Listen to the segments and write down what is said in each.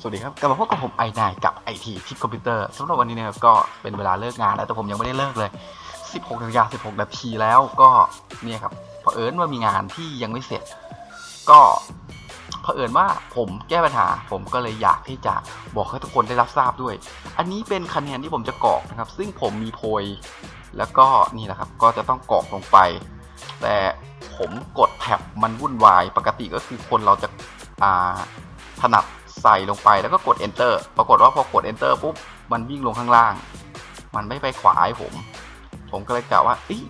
สวัสดีครับกลับมาพบกับผมไอนายกับไอทีทิปคอมพิวเตอร์สำหรับวันนี้นะครับก็เป็นเวลาเลิกงานแล้วแต่ผมยังไม่ได้เลิกเลย 16นาฬิกา16นาทีแล้วก็เนี่ยครับเผอิญว่ามีงานที่ยังไม่เสร็จ ก็เผอิญว่าผมแก้ปัญหา ผมก็เลยอยากที่จะบอกให้ทุกคนได้รับทราบด้วย อันนี้เป็นคะแนนที่ผมจะกรอกนะครับ ซึ่งผมมีโพย แล้วก็นี่แหละครับ ก็จะต้องกรอกลงไป แต่ผมกดแท็บมันวุ่นวาย ปกติก็คือคนเราจะาถนัด ใส่ลงไปแล้วก็กด enter ปรากฏว่าพอกด enter ปุ๊บมันวิ่งลงข้างล่าง มันไม่ไปขวาให้ผม ผมก็เลยกล่าวว่าเอ้ย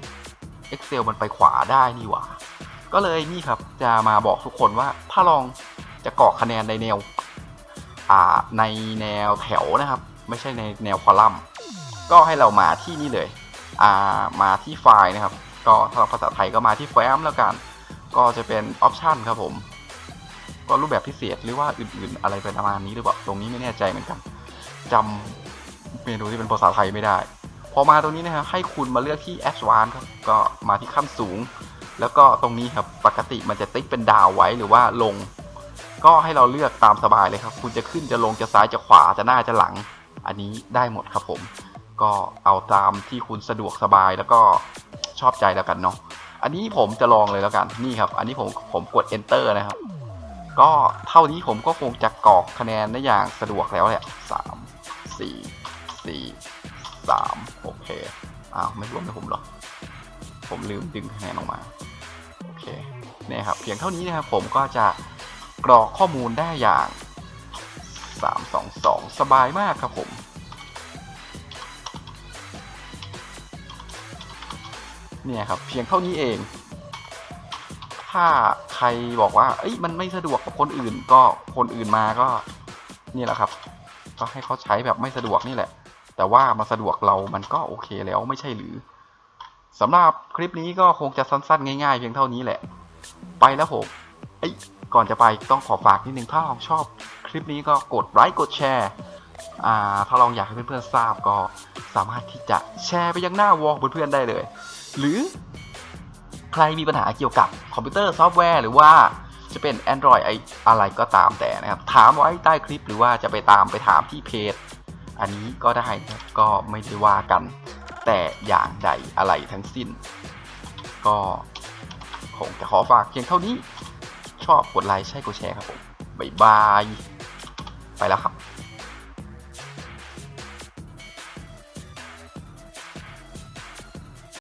Excel มันไปขวาได้นี่หว่า ก็เลยนี่ครับจะมาบอกทุกคนว่าถ้าลองจะกรอกคะแนนในแนวอ่าในแนวแถวนะครับ ไม่ใช่ในแนวคอลัมน์ ก็ให้เรามาที่นี่เลยอ่ามาที่ไฟล์นะครับ ก็ถ้าภาษาไทยก็มาที่แฟ้มแล้วกัน ก็จะเป็นออปชันครับผม ก็รูปแบบพิเศษหรือว่าอื่นๆ อะไรประมาณนี้หรือเปล่าตรงนี้ไม่แน่ใจเหมือนกันจำเมนูที่เป็นภาษาไทยไม่ได้ พอมาตรงนี้นะครับให้คุณมาเลือกที่ Advanced ครับก็มาที่ขั้นสูง แล้วก็ตรงนี้ครับปกติมันจะติ๊กเป็นดาวไว้หรือว่าลง ก็ให้เราเลือกตามสบายเลยครับ คุณจะขึ้นจะลงจะซ้ายจะขวาจะหน้าจะหลัง อันนี้ได้หมดครับผม ก็เอาตามที่คุณสะดวกสบายแล้วก็ชอบใจแล้วกันเนาะอันนี้ผมจะลองเลยแล้วกันนี่ครับ อันนี้ผมผมกด enter นะครับ ก็เท่านี้ผมก็คงจะกรอกคะแนนได้อย่างสะดวกแล้วแหละสามสี่สี่สามโอเค อ้าว ไม่รวมให้ผมหรอก ผมลืมดึงคะแนนออกมา โอเคเนี่ยครับ เพียงเท่านี้นะครับผมก็จะกรอกข้อมูลได้อย่างสามสองสองสบายมากครับผมเนี่ยครับ เพียงเท่านี้เอง ถ้าใครบอกว่า เอ้ยมันไม่สะดวกกับคนอื่น ก็คนอื่นมาก็นี่แหละครับ ก็ให้เขาใช้แบบไม่สะดวกนี่แหละ แต่ว่ามาสะดวกเรามันก็โอเคแล้วไม่ใช่หรือสำหรับคลิปนี้ก็คงจะสั้นๆ ง่ายๆ เพียงเท่านี้แหละ ไปแล้วผมเอ้ยก่อนจะไปต้องขอฝากนิดนึงถ้าลองชอบคลิปนี้ก็กดไลค์กดแชร์อ่าถ้าลองอยากให้เพื่อนๆทราบก็สามารถที่จะแชร์ไปยังหน้าวอลเพื่อนๆได้เลย หรือ ใครมีปัญหาเกี่ยวกับคอมพิวเตอร์ซอฟต์แวร์ หรือว่าจะเป็น Android ไออะไรก็ตามแต่นะครับ ถามไว้ใต้คลิปหรือว่าจะไปตามไปถามที่เพจ อันนี้ก็ได้ก็ไม่ได้ว่ากัน แต่อย่างใดอะไรทั้งสิ้น ก็คงจะขอฝากเพียงเท่านี้ ชอบกดไลค์ใช่กดแชร์ครับผม บ๊ายบาย ไปแล้วครับ